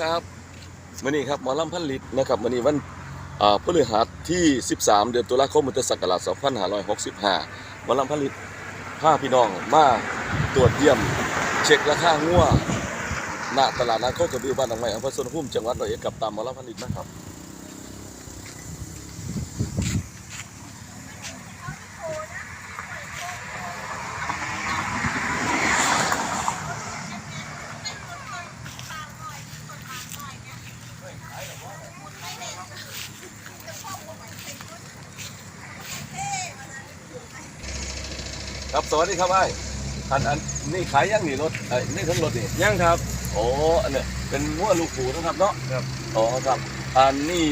ครับวันนี้ครับหมอลำพันลิตนะครับวันนี้วันพฤหัสที่ 13 เดือนตุลาคมมุทศักราช2565หมอลำพันลิตรพาพี่น้องมาตรวจเยี่ยม เช็คราคางัวณตลาดนัดโคกระบือบ้านหนองไม้อำเภอสวนภูมิจังหวัดร้อยเอ็ดกับตามหมอลำพันลิตนะครับ สวัสดีครับไอ้อันอันนี่ขายยังนี่รถไอ้นี่ทั้งรถนี่ยังครับ โอ้อันเนี้ยเป็นงัวลูกผูนะครับเนาะครับ อ๋อครับ อันนี้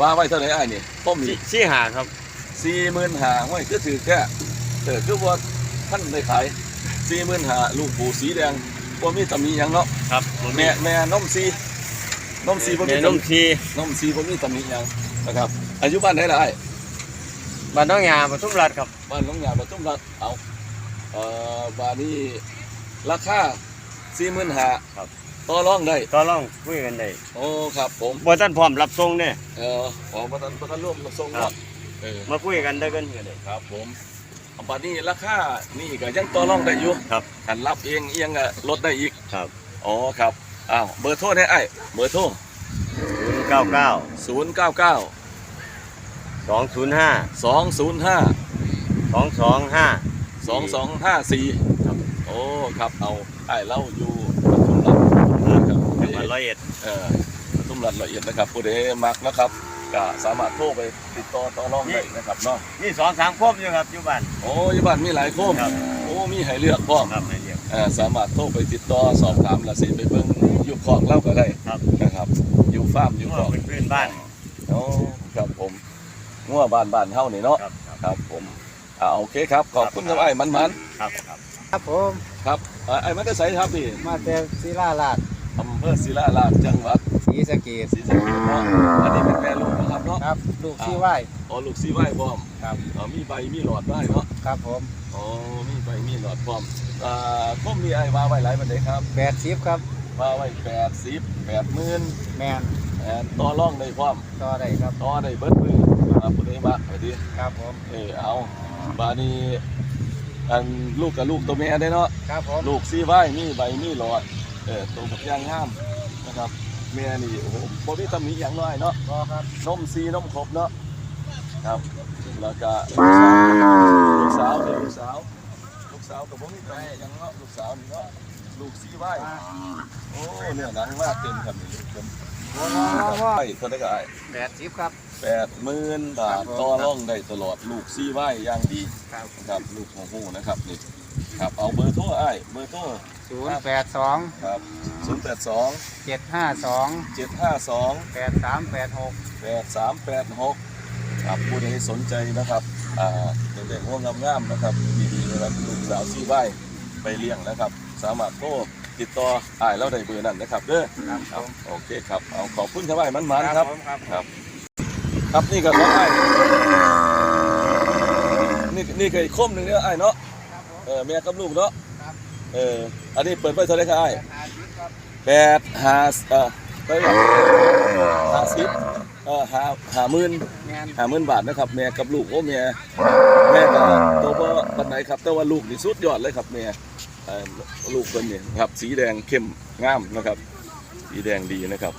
ว่าไว้เท่าไหร่ไอ้นี่ต้มชี้นี่ชี้หาครับสี่หมื่นหาห้วยก็ถือแค่เออคือว่าท่านได้ขายสี่หมื่นหาลูกผูสีแดงว่ามีตำหนิหยังเนาะครับแม่แม่นมซีนมซีบ่มีแม่ตำนมทีนมซีบ่มีตำหนิหยังนะครับอายุบ้านไหนล่ะไอ้บ้านน้องยาปทุมรัฐครับ บ้านหน้องยาประตุมรัฐเอา เอ่อบาทนี้ราคาสี่หมื่นหาครับ ต่อรองได้ก็ลองคุยกันได้โอ้ครับผมบ่ท่านพร้อมรับส่งเนี่ยเอ่อขอประทานประทานร่วมมาส่งครัเนาะบเออมาคุยกันได้กันก็ได้ ครับผมเอาบาทนี้ราคานี่ก็ยังต่อรองได้อยู่ครับ ขันรับเองเอียงก็ลดได้อีกครับอ๋อครับอ้าวเบอร์โทรเนี่ยไอ้เบอร์โทรศูนย์เก้าเก้าศูนย์เก้าเก้าสองศูนย์ห้าสองศูนย์ห้าสองสองห้า สองสองห้าสี่ครับโอ้ครับเอาไอ้เล่าอยู่ปทุมรัฐนะครับจังหวัดร้อยเอ็ดเอ่อตุ้มรัดละเอียดนะครับผู้ใดมักนะครับก็สามารถโทรไปติดต่อต่อรองได้นะครับเนาะนี่สองสามคมอยู่ครับอยู่บ้านโอ้ยบ้านมีหลายโคมครับโอ้มีให้เลือกพร้อมครับไม่เดียวเอ่อสามารถโทรไปติดต่อสอบถามและสิไปเบิ่งอยู่คลองเล่าก็ได้ครับนะครับอยู่ฟาร์มอยู่คลองเป็นพื้นบ้านโอ้ครับผมงัวบ้านบ้านเฮานี่เนาะครับครับครับผม อ่าโอเคครับ ขอบคุณครับไอ้มันมันครับครับครับผมๆครับอ่าไอ้มันได้ใส่ครับนี่มาแต่ศิลาลาดอำเภอศิลาลาดจังหวัดศรีสะเกษศรีสะเกษเนาะอันนี้เป็นแม่ลูกนะครับเนาะครับ ลูกที่ไหวอ๋อลูกซีไว้พร้อมครับอ๋อมีใบมีหลอดได้เนาะครับผมอ๋อมีใบมีหลอดพร้อมอ่าคมมีไอ้ว่าไว้หลายบันไดครับแปดสิบครับว่าไว้แปดสิบแปดหมื่นแมนแอนต่อร่องได้พร้อมต่อได้ครับต่อได้เบิดมือครับผู้ใดมากไปดิครับผมเออเอา บาดนี้อันลูกกับลูกตัวแม่ได้เนาะครับผมลูกซีไว้มีใบมีหลอดเออตัวบักอยางงามนะครับแม่นี่โอ้โหบ่มีตำหนิอย่างน้อยเนาะพอครับนมซีนมครบเนาะครับแล้วก็ลูกสาวลูกสาวลูกสาวกับผมนี่ไปยังเนาะลูกสาวนี่เนาะลูกซีไว้โอ้เนี่ยหนังมากเต็มครับนี่ลูกผมว้าวว้าวไปเท่าไหร่ก็ไอ้แปดสิบครับ แปดหมื่นบาทครับผมต่อร่องได้ตลอดลูกซีไว้อย่างดีครับครับลูกของหูนะครับนี่ครับเอาเบอร์โทรไอ้เบอร์โทรศูนย์แปดสองครับศูนย์แปดสองเจ็ดห้าสองเจ็ดห้าสองแปดสามแปดหกแปดสามแปดหกครับผู้ใดสนใจนะครับอ่าเด็กๆง่วงงามๆนะครับดีๆนะครับลูกสาวซีไว้ไปเลี้ยงนะครับ สามารถโทรติดต่ออ้ายเราได้เบอร์นั้นนะครับเด้อครับครับโอเคครับเอาขอบคุณครับไอ้มันๆครับผมครับ ครับครับนี่ก็ของไอ้นี่นี่ก็อีกคมหนึ่งเนี่ยไอ้เนาะครับผมเออแม่กับลูกเนาะครับเอออันนี้เปิดไว้เท่าไหรครับไอ้แปดห้าสิบครับแปดห้าเอ่อไปว่าห้าสิบเออห้าห้าหมื่นแมนห้าหมื่นบาทนะครับแม่กับลูกโอ้แม่แม่ก็ตัวบ่ปันไหนครับ แต่ว่าลูกนี่สุดยอดเลยครับแม่เอ่อลูกคนนี้ครับ สีแดงเข้มงามนะครับ สีแดงดีนะครับ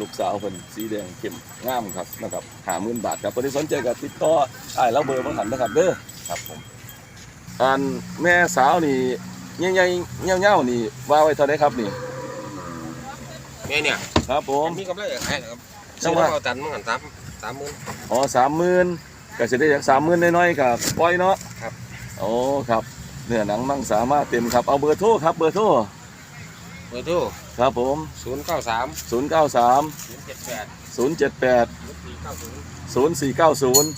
ลูกสาวคนสีแดงเข้มงามครับนะครับหาหมื่นบาทครับคนที่สนใจก็ติดต่อไอ้แล้วเบอร์บังหันนะครับเด้อครับผมอันแม่สาวนี่ใหญ่ๆเงี้ยวๆนี่ว่าไว้เท่าไหรครับนี่แม่เนี่ยครับผมมีกำไรอย่างไรนะครับจัซื้งอหวะแล้วเอาตันมันกันสามสามหมื่นอ๋อสามหมื่นก็จะได้จากสามหมื่นน้อยๆกับปล่อยเนาะครับโอ้ครับเนื้อหนังมังสามารถเต็มครับเอาเบอร์โทรครับเบอร์โทรเบอร์โทรครับผม ศูนย์เก้าสามศูนย์เก้าสามศูนย์เจ็ดแปดศูนย์เจ็ดแปดศูนย์สี่เก้าศูนย์ศูนย์สี่เก้าศูนย์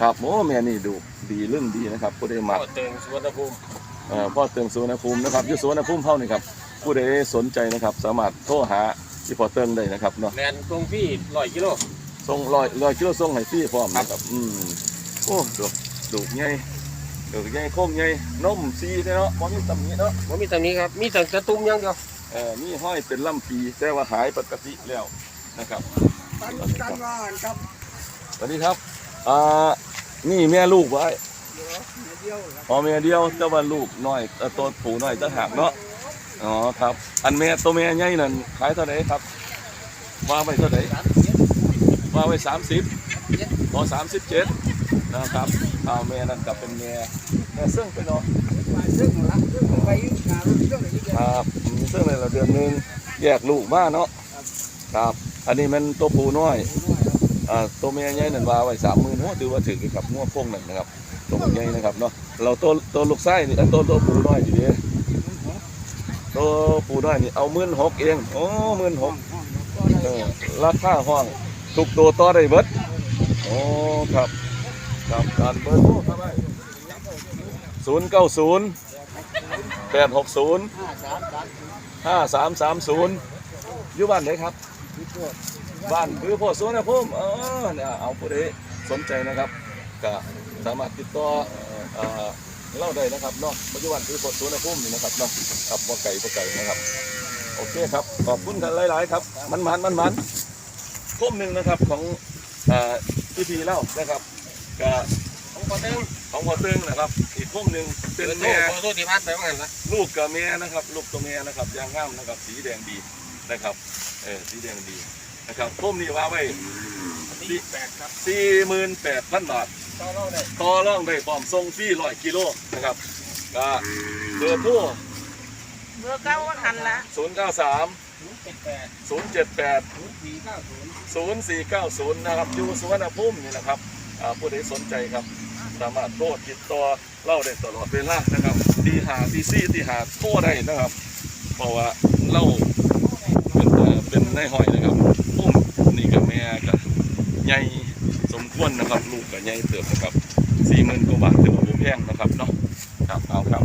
ครับโอ้แม่นี่ดูดีเรื่องดีนะครับผู้ใดมัก ก็เติงสุวรรณภูมิเอ่อพ่อเติงสุวรรณภูมินะครับอยุสุวรรณภูมิเท่านี่ครับผู้ใดสนใจนะครับสามารถโทรหาที่พอเติงได้นะครับเนาะแลนตรงพี่ร้อยกิโล ส่งลอยลอยกิโลส่งให้ฟรีพร้อมนะครับอืมโอ้ดูดูใหญ่ดูใหญ่โค้งใหญ่นมซีเนาะบ่มีตำหนิเนาะว่ามีตำนี้ครับ มีแต่กระตุ้มอย่างเดียวอ เอ่อมีห้อยเป็นลำปีแต่ว่าหายปกติแล้วนะครับตันกันว่าครับสวัสดีครับอ่านี่แม่ลูกไว้เดี๋ยวเดียวครับพอแม่เดียวแต่ว่าลูกน้อยเอ่อตัวผูน้อยจะหักเนาะอ๋อครับ อันแม่ตัวแม่ใหญ่นั่นขายเท่าไหร่ครับว่าไปเท่าไหร่ว่าไปสามสิบพอสามสิบเจ็ด นะครับเอาแม่นั่นกลับเป็นแม่แม่ซึ่งเป็นเนาะซึ่งหลังซึ่งไปการเรื่องอะไรนี่ครับมีซึ่งในเราเดือนหนึงแยกลูกมาเนาะครับ อันนี้มันตัวผูน้อยอ่าตัวแม่ใหญ่นั่นว่าไว้สามหมื่นหัวถือว่าถึงกับงัวโค้งนั่นนะครับตัวใหญ่นะครับเนาะเราตัวตัวลูกไส้นี่อันตัวตัวผูน้อยอยู่ดีตัวผูน้อยนี่เอาหมื่นหกเองโอ้หมื่นหกเออราคาห้องทุกตัวต่อได้เบิดโอ้ครับ ครับการเบอร์โทรครับไศูนย์เก้าศูนย์แปดหกศูนย์ห้าสามสามศูนย์อยู่บ้านไหนครับบ้านคือพ่อสวนนะพุ่มเออเนี่ยเอาผู้ใดสนใจนะครับก็สามารถติดต่อเล่าได้นะครับเนาะปัจจุบันคือพ่อสวนนะพุ่มนี่นะครับเนาะกับพ่อไก่พ่อไก่นะครับ โอเคครับขอบคุณกันหลาย ๆ ครับ มันมันมันมันพุ่มหนึ่งนะครับของเอ่พีเล่านะครับ ก็ของคนนึงของพ่อตึงนะครับ อีกพุ่มหนึ่งเป็นเป็นแม่แม่ตัวที่พัดไปว่างั้นละลูกกับแม่นะครับ ลูกตัวแม่นะครับยางงามนะครับ สีแดงดีนะครับเออสีแดงดีนะครับพุ่มนี่ว่าไว้สี่แปดครับสี่หมื่นแปดพันบาทต่อเราได้ต่อร่องได้พร้อมทรงฟรีร้อยกิโลนะครับก็เบอร์โทรเบอร์เก้าก็ทันละศูนย์เก้าสามศูนย์เจ็ดแปดศูนย์เจ็ดแปดศูนย์สี่เก้าศูนย์ศูนย์สี่เก้าศูนย์นะครับอยู่สุวรรณภูมินี่นะครับอ่า ผู้ใดสนใจครับ สามารถโทรติดต่อเล่าได้ตลอดเวลานะครับตีหาตีซี่ตีหาโทรได้นะครับ เพราะว่าเล่าเป็นเอ่อเป็นนายห้อยนะครับพุ่มนี่กับแม่กับใหญ่สมควรนะครับ ลูกกับใหญ่เติบนะครับสี่หมื่นกว่าบาทถือว่าบุแพงนะครับเนาะครับเอาครับ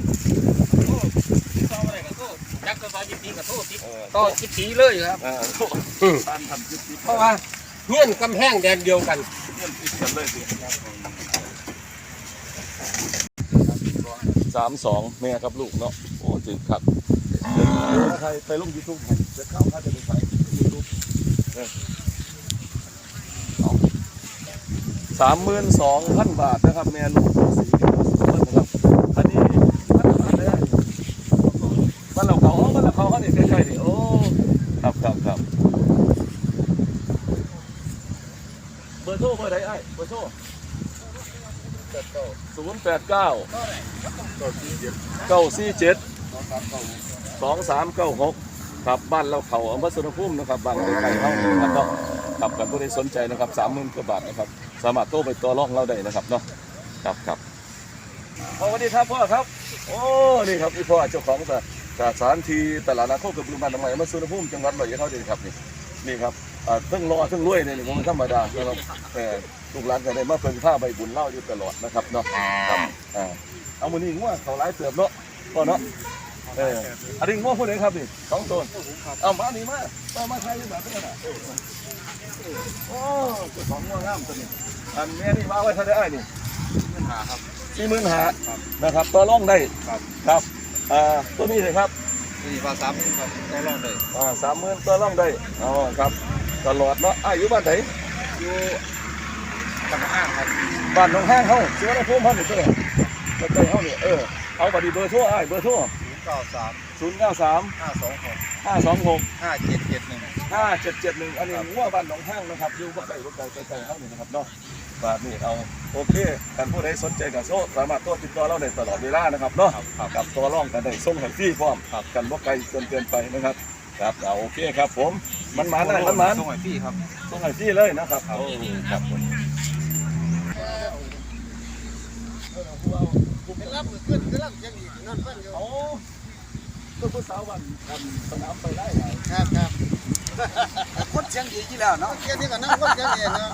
ต่ออะไรกับโต้ยักษ์ก็ต่อยิบตีกับโต้ติดเอ่อต่อยิบตีเลยครับเอ่อโทษท่านทำจุดนี้เพราะว่าเงื่อนกำแพงแดนเดียวกัน สามสองแม่ครับลูกเนาะโอ้จืดครับเดี๋ยวใครไปลงยูทูบจะเข้าค่าจะไปใช้ยูทูบสามหมื่นสองพันบาทนะครับ แม่ลูกสีนะครับอันนี้พันบาทได้บ้านเราเขาอ๋อบ้านเราเขาเขาเนี่ยใกล้ๆนี่โอ้ครับครับครับเบอร์โทรเบอร์ไหนไอ้เบอร์ โทรศูนย์แปดเก้าเก้าสี่เจ็ดสองสามเก้าหกครับบ้านเราเขาอำเภอสุนภูมินะครับบ้านใกล้ๆเขานะครับเนาะครับกับผู้ใดสนใจนะครับสามหมื่นกว่าบาทนะครับ สามารถโทรไปตัวร่องเราได้นะครับเนาะครับครับพ่อสวัสดีครับพ่อครับ โอ้นี่ครับพี่พ่อเจ้าของสถสถานที่ตลาดนาโคกับลุงบ้านทำไมมาสุนภูมิจังหวัดร้อยเอ็ดเขาดีครับนี่นี่ครับอ่าเพิ่งรอเพิ่งรวยเนี่ยมันธรรมดานะครับแต่ ลูกหลานก็ได้มาเพิ่งผ้าใบบุญเล่าอยู่ตลอดนะครับเนาะครับอ่าเอามือนี่ง่วเขาหลายเติบเนาะพ่อเนาะเอออันนี้ง่วงผู้ใดครับนี่สองตัวเอามานี่มามามาใครอยู่แบบนี้นะโอ้เจ้าของง่วงงามตัวนี้อันแม่นี่มาไว้เท่าไดอ้ายนี่สี่หมื่นหานะครับต่อร่องได้ครับอ่าตัวนี้เลยครับสี่ภาษาครับได้รอดเลยอ่าสามหมื่นต่อร่องได้อ๋อครับตลอดเนาะอายุบ้านไหนอยู่ กับห้างครับบ้านหนองห้างเฮาเสือในพุ่มพันธุ์นี่ตัวเนี่ยใกล้ๆเฮานี่เออเอาบัตรเบอร์โทรอ้ายเบอร์โทรศูนย์เก้าสามศูนย์เก้าสามห้าสองหกห้าสองหกห้าเจ็ดเจ็ดหนึ่งห้าเจ็ดเจ็ดหนึ่งอันนี้งัวบ้านหนองห้างนะครับอยู่บ่ไกลบ่ไกลใกล้ๆเฮานี่นะครับเนาะบาทนี่เอาโอเคกันผู้ใดสนใจกับโซ่สามารถโทรติดต่อเราได้ตลอดเวลานะครับเนาะกับตัวร่องกันได้ส่งให้ฟรีพร้อมครับกันว่าไกลจนเกินไปนะครับครับเอาโอเคครับผมมันหมันนะมันหมันส่งให้พี่ครับส่งให้ฟรีเลยนะครับโอ้ครับผม เป็นรับมือขึ้นก็รับยังอีกนั่นเพิ่นอยู่โอ้ก็ผู้สาววันกันสนามไปได้ครับครับคนเชียงดีที่แล้วเนาะเชียงนี่ก็นั่งคนเชียงดีเนาะ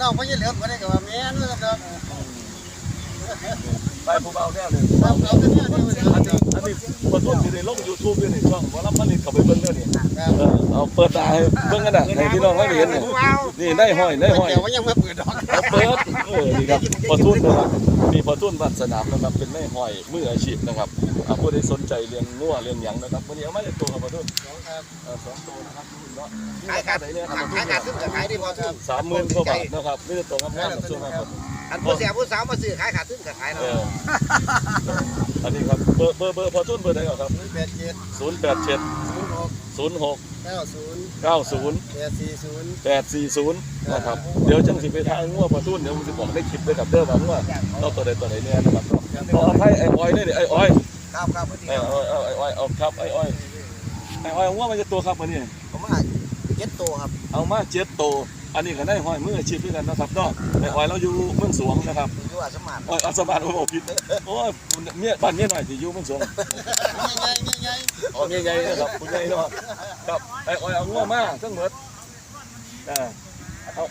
น้องพ่อยี่เหลือคนนี้กับแม่นเลยครับ ไปผู้เบาแน่เลยเราเราจะเนี่ยเดียวอันนี้อันนี้พอทุนอยู่ในลงยูทูบอยู่ในช่องหมอลำผลิตเข้าไปเบิ่งเด้อนี่เออเอาเปิดตาให้เบิ่งกันน่ะให้พี่น้องได้เห็นนี่นี่ได้ห้อยได้ห้อยแต่ว่ายังไม่เปิดดอกเอาเปิดเออนี่ครับพอทุนนะครับมีพอทุนบ้านสนามนะครับเป็นไม่ห้อยมืออาชีพนะครับอ่าผู้ใดสนใจเรียนงัวเรียนหยังนะครับวันนี้เอามาจากตัวครับพอทุนเออสองตัวนะครับเนาะขายขาดไหนเนี่ยครับพอทุขายนขาดขึ้นกับขายได้พอทุนสามหมื่นกว่าบาทนะครับนี่จะตรงกับงานของช่วงครับ อันผู้เสียผู้สาวมาซื้อขายขาดขึ้นกับขายเอเนาะออันนี้ครับเบอร์เบอร์เบอร์พอทุนเบอร์ไหนก่อนครับแปดเจ็ดศูนย์แปดเจ็ดศูนย์หกศูนย์หกเก้าศูนย์เก้าศูนย์แปดสี่ศูนย์แปดสี่ศูนย์นะครับเดี๋ยวจังสิไปทางงัวพอทุนเดี๋ยวผมจะบอกได้คลิปด้วยกับเด้อว่างัวเราตัวใดตัวไหนเนี่ยนะครับขออภัยไอ้อ้อยเนี่ยไอ้อ้อยครับครับพอดีไอ้อ้อยเอาไอ้อ้อยเอาครับไอ้อ้อยไอ้อ้อยเอางัวมาจะตัวครับวันนี้ผมว่าเจ็ดตัวครับ เอามาเจ็ดตัว อันนี้ก็ได้ห้อยมืออาชีพด้วยกันนะครับเนาะไอ้อ้อยเราอยู่เมืองสวงนะครับอยู่อาสมานอ้อยอัศบานโอ้โหผิดโอ้ยเมียบ้านเมียหน่อยที่อยู่เมืองสวงใหญ่ใหญ่ใหญ่อ๋อเมียใหญ่นะครับคุณใหญ่เนาะครับไอ้อ้อยเอางัวมาทั้งหมดอ่า เอา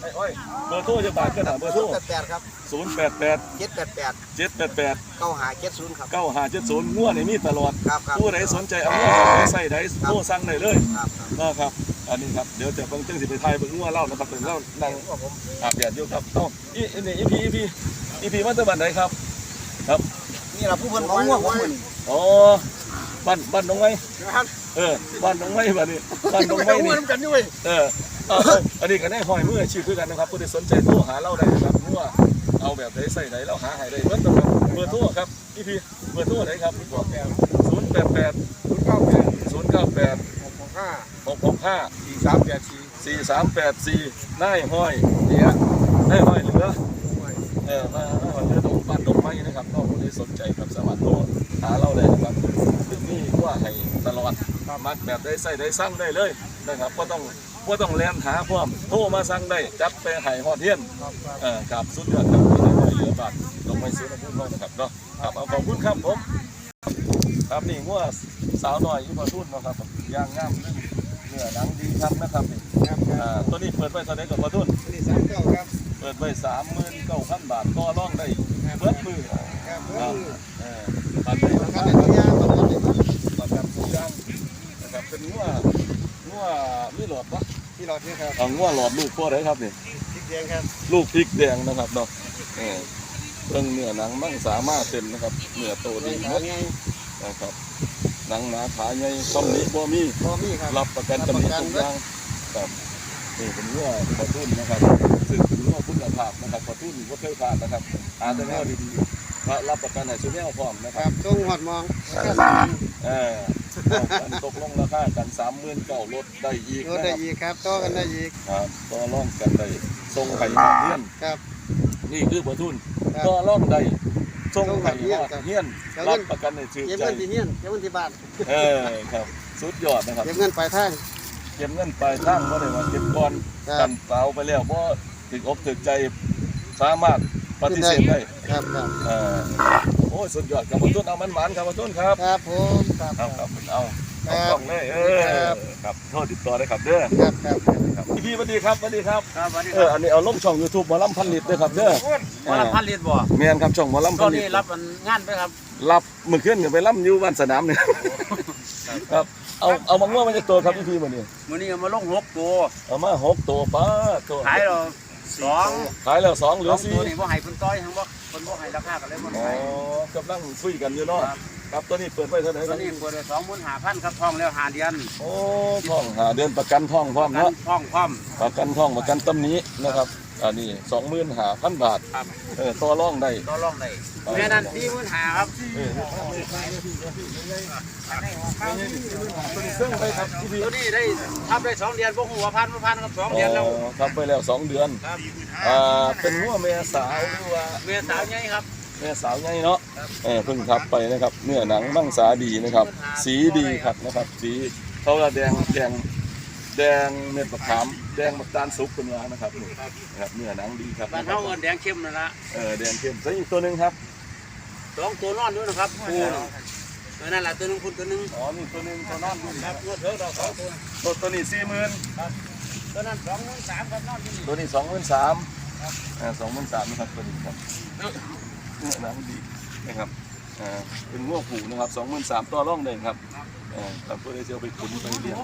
ไอ้อ้อยเบอร์โทรจะบาทกันหาเบอร์โทรแปดแปดครับศูนย์แปดแปดเจ็ดแปดแปดเจ็ดแปดแปดเก้าหาเจ็ดศูนย์ครับเก้าห้าเจ็ดศูนย์งัวในมีตลอดครับครับผู้ใดสนใจเอางัวไปใส่ได้โทรสั่งได้เลยครับครับนะครับอันนี้ครับเดี๋ยวจะเบิ่งจังสิไปทายเบิ่งงัวเล่านะครับเป็นเล่านั่งอาบแดดอยู่ครับเอ้าอีอันนี้อีพีอีพีอีพีมาจากบ้านไหนครับนี่เราผู้เพิ่นของง่วงของมันอ๋อบ้านบ้านหนองไม้เออบ้านหนองไม้บ้านนี้บ้านหนองไม้นี่กันด้วยเออ เอาเอาอันนี้ก็ได้หอยมืออาชีพคือกันนะครับผู้ใดสนใจโทรหาเราได้นะครับงัวเอาแบบไหนใส่ไหนเราหาให้ได้เบิ่งนะครับเบอร์โทรครับอีพีเบอร์โทรไหนครับบอกแกศูนย์แปดแปดเก้าแปดศูนย์เก้าแปดหกห้าหกหกห้าสี่สามแปดสี่สี่สามแปดสี่นายห้อยเดียนายห้อยเหลือเออมามาเหลือตรงบ้านตรงไม้นะครับก็ผู้ใดสนใจครับสามารถโทรหาเราเลยนะครับซึ่งนี่ว่าให้ตลอดมักแบบได้ใส่ได้สั่งได้เลยนะครับก็ต้อง ก็ต้องแลนหาพร้อมโทรมาสั่งได้ จับไปให้ฮอดเทียนเออครับสุดยอดครับที่ได้เหลือบาทลงไปซื้อน้ำพุเขานะครับเนาะครับเอาขอบคุณครับผมครับนี่งัวสาวน้อยอยู่มาทุ่นเนาะครับย่างงามเรื่องเนื้อหนังดีครับนะครับนี่ครับคอ่ารับตัวนี้เปิดไว้เท่าไหร่กับมาทุนนี่สามเก้าครับเปิดไว้สามหมื่นเก้าพันบาทก็ร่องได้เปิดมือครับอ่าผมเออบัตรได้ประกับันตรในตัวยาประกันในตัวแบบทุกอย่างนะครับเป็นงัว งัวมีหลอดปะที่เราที่ครับเอางัวหลอดลูกพ่อได้ครับนี่พริกแดงครับลูกพริกแดงนะครับเนาะเออเรื่องเนื้อหนังมั่งสามารถเต็มนะครับเนื้อโตดีหมดไงนะครับหนังหนาขาใหญ่ต้มนี้บ่มีพอมีครับรับประกันตำหนิทุกอย่างครับนี่เป็นงัวกระตุ้นนะครับซึ่งเป็นงัวคุณภาพนะครับกระตุ้นก็เคยผ่านนะครับอาจจะงัวดีๆก็รับประกันให้ชุดแนวพร้อมนะคครัรับบทรงหอดมองเออ กันตกลงราคากันสามหมื่นเก้าลดได้อีกรถนะคได้รับอีกครับต่อกันได้อีกครับก็ร่องกันได้ทรงไข่หอดเฮียนครับ นี่คือประทุนครับก็ร่องได้ทรงไข่หอดครับเฮียนรับประกันในชื่อเก็บใจเงินที่เฮียนเก็บเงินที่บ้านเออครับ สุดยอดนะครับ เก็บเงินปลายทาง เก็บเงินปลายทางก็ได้ว่าเก็บก่อนครักับนเปล่าไปแล้วเพราะถึงอกถึงใจสามารถปฏิเสธได้ครับครับ เออโอ้ยสุดยอดครับขอต้นเอามันหมานครับขอต้นครับครับผมครับเอาครับเอาคเอารับต้องเลยเออครับครับโทษติดต่อได้ครับเด้อครับครับครับพี่สวัสดีครับสวัสดีครับครับวันนี้เอออันนี้เอาลงช่อง YouTube หมอลำพันลิตรด้วยครับเด้อวันละพันลิตรบ่เมียนครับช่องหมอลำตพัอนนลินี้ตรรับมันงานไปครับรับมือขึ้นกันไปล่ำอยู่บ้านสนามเนี่ยครับเอาเอามาง่วงมาจากตัวครับพี่พี่มาเนี่ยมื้อนี้เอามาลงหกตัวเอามาหกตัวป้าตัวขายเราสองขายแล้วสองเหลืสอองสี่ตัวนี่บ่ให้เพิ่นต้อยทั้งบ่ เพิ่นบ่ให้ราคากันเลยบ่อ๋อให้กำลังคุยกันอยู่เนาะครับครับตัวนี้เปิดไว้เท่าไหร่คตอรันบนี้เปิดได้25,000ครับทองแล้ว5เดือนโอ้ท่องหาเดือนประกันท่องพร้อมกันเนาะทองพร้อมประกันท่องประกันตำหนี้นะครับ อันนี้สองหมื่นหาพันบาทครับ เออต่อร่องได้ต่อรองได้แม่นั้น45,000ครับเออตัวนี้เครื่องไปครับพี่พี่ตัวนี้ได้ทับได้สองเดือนบ่ฮู้ว่าพันบ่พันครับสองเดือนแล้วอ๋อครับไปแล้วสองเดือนครับอ่าเป็นหัวแม่สาวหรือว่าแม่สาวใหญ่ครับ แม่สาวไงเนาะเออเพิ่งทับไปนะครับ เนื้อหนังมังสาดีนะครับ สีดีครับนะครับ สีเขาละแดงแดง แดงเม็ดมะขามแดงมะตาลสุกเป็นว่านะครับนี่นะครับเนื้อหนังดีครับบ้านเฮาเอิ้นแดงเข้มนั่นล่ะเออแดงเข้มแล้วอีกตัวหนึ่งครับสองตัวนอนด้วยนะครับปูน่ะเออนั่นล่ะตัวหนึงพุ่นตัวหนึงอ๋อนี่ตัวหนึ่งตัวนอนอยู่ครับงวดเถอะเราสองตัวตัวตัวนี้สี่หมื่นตัวนั้นสองหมื่นสามครับนอนที่นี่ตัวนี้สองหมื่นสามอ่าสองหมื่นสามนะครับตัวนี้ครับเนื้อหนังดีนะครับอ่า เป็นง้อผูนะครับสองหมื่นสามตัวร่องเลยครับอ่าครับเพื่อจะเอาไปขุนไปเลี้ยง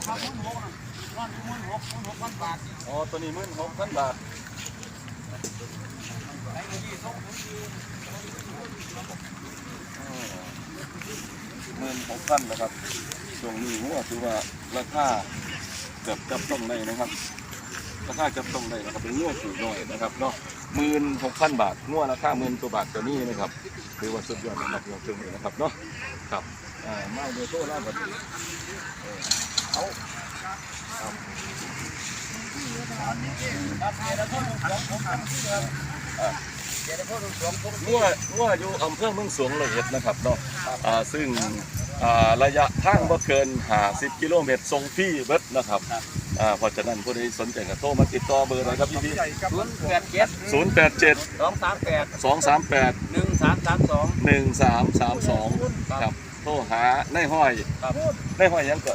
อ๋อตัวนี้หมื่นหกพันบาทหมื่นหกพันนะครับช่วงนี้ง้อถือว่าราคาแบบจับต้องได้นะครับราคาจับต้องได้นะครับเป็นง้อผูน้อยนะครับเนาะ หมื่นหกพันบาทง้อราคาหมื่นตัวบาทตัวนี้นะครับถือว่าสุดยอดนะครับอย่งเชิงนี้นะครับเนาะครับอ่ามาเดโต้ล่าบัดนี้เออเอาครับอ่าง้อง้ออยู่อำเภอเมืองสวงร้อยเอ็ดนะครับเนาะอ่าซึ่งอ่าระยะทางบ่เกิน50กิโลเมตรทรงฟรีเบิดนะครับ อ่าเพราะฉะนั้นผู้ใดสนใจก็โทรมาติดต่อเบอร์อะไรครับพี่พี่ศูนย์แปดเจ็ดศูนย์แปดเจ็ดสองสามแปดสองสามแปดหนึ่งสามสามสองหนึ่งสามสามสองครับโทรหาในห้อยครับในห้อยหยังก็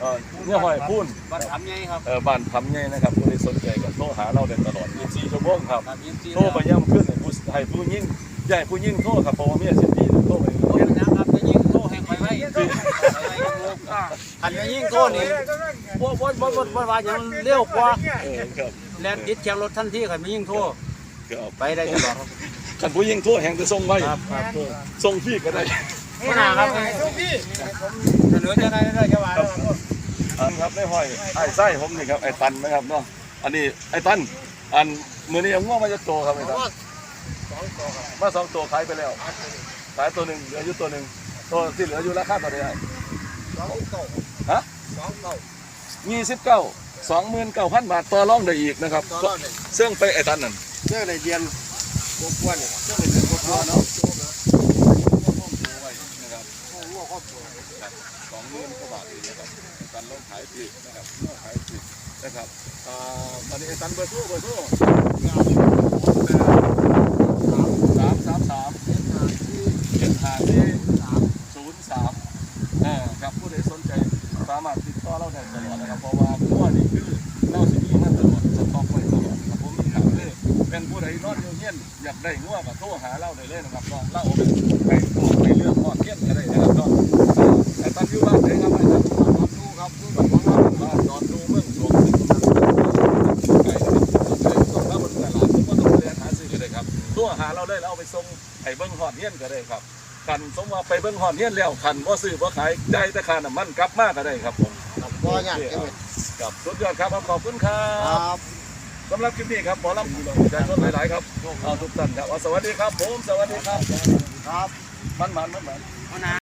เออในห้อยพูนบ้านทำไงครับเออบ้านทำไงนะครับผู้ใดสนใจก็โทรหาเราได้ตลอด24ชั่วโมงครับครับยินดีโทรไปย่ำขึ้นให้ผู้ให้ผู้ยิ่งใหญ่ผู้ยิ่งโทรครับเพราะว่าเมียสิบปีโทรไปโทรเรียนนะครับจะยิงโทรแห่งไปไว้ หันไปยิงโทรนี่บ่บ่บ่บ่บ่ว่าอย่างเร็วกว่าเออครับแล่นติดแข่งรถทันทีขันไปยิงโทรครับไปได้ตลอดคันผู้ยิ่งโทรแห่งจะส่งไว้ครับครับส่งฟรีก็ได้หัวหน้าครับเสนอจะได้ได้จะว่าอันครับได้ห้อยไอ้ไส้ผมนี่ครับไอ้ตันนะครับเนาะอันนี้ไอ้ตันอันมือนี้ยังง่วงมาจะโตครับไอ้ตันมาสองตัวขายไปแล้วขายตัวหนึ่งเหลืออยู่ตัวหนึ่งตัวที่เหลืออยู่ราคาเท่าไหร่ ฮะยี่สิบเก้าสองหมื่นเก้าพันบาทต่อรองได้อีกนะครับเสื่องไปไอ้ตันนั่นเจ้าในเดียนกบกวนเนี่ยเสื่องไปเดือนกว่าๆเนาะนะครับสองหมื่นกว่าบาทเองนะครับไอ้ตันลงขายผิดนะครับลงขายผิดนะครับอ่าตอนนี้ไอ้ตันเบอร์โทรเบอร์โทรสามสามสามเจ็ดห้าสี่ศูนย์สามเออครับผู้ใดสนใจ สามารถติดต่อเราได้ตลอดนะครับเพราะว่าทั่วนี่คือเราสิมีมาตลอดสต็อกไว้ตลอดครับผมมีขายเลยเป็นผู้ใดนอนอยู่เงี้ยนอยากได้งัวก็โทรหาเราได้เลยนะครับก็เล่าไปตัวไปเรื่องทอดเงี้ยนก็ได้นะครับก็แต่ตอนอยู่บ้านไหนครับไอ้ท่านบ้านดูครับดูแบบว่าบ้านนอนดูเมืองสวงซึ่งไก่นะครับสนใจส่งมาบนตลาดทุกคนต้องเรียนหาซื้อกันเลยครับตัวหาเราได้แล้วเอาไปส่งให้เบิ้งหอดเฮียนก็ได้ครับ กันสมว่าไปเบิ้งหอดเฮียนแล้วคันว่าซื้อว่าขายใจแต่ค่าน้ำมันกลับมาก็ได้ครับผมบ่อยากจะเป็นกับสุดยอดครับขอบคุณครัครับบสำหรับคลิปนี้ครับหมอลำประชาชนหลาย ๆ ครับเอาทุกท่านครับเอาสวัสดีครับผมสวัสดีครับ ครับมันมันมันมันหัวหน้า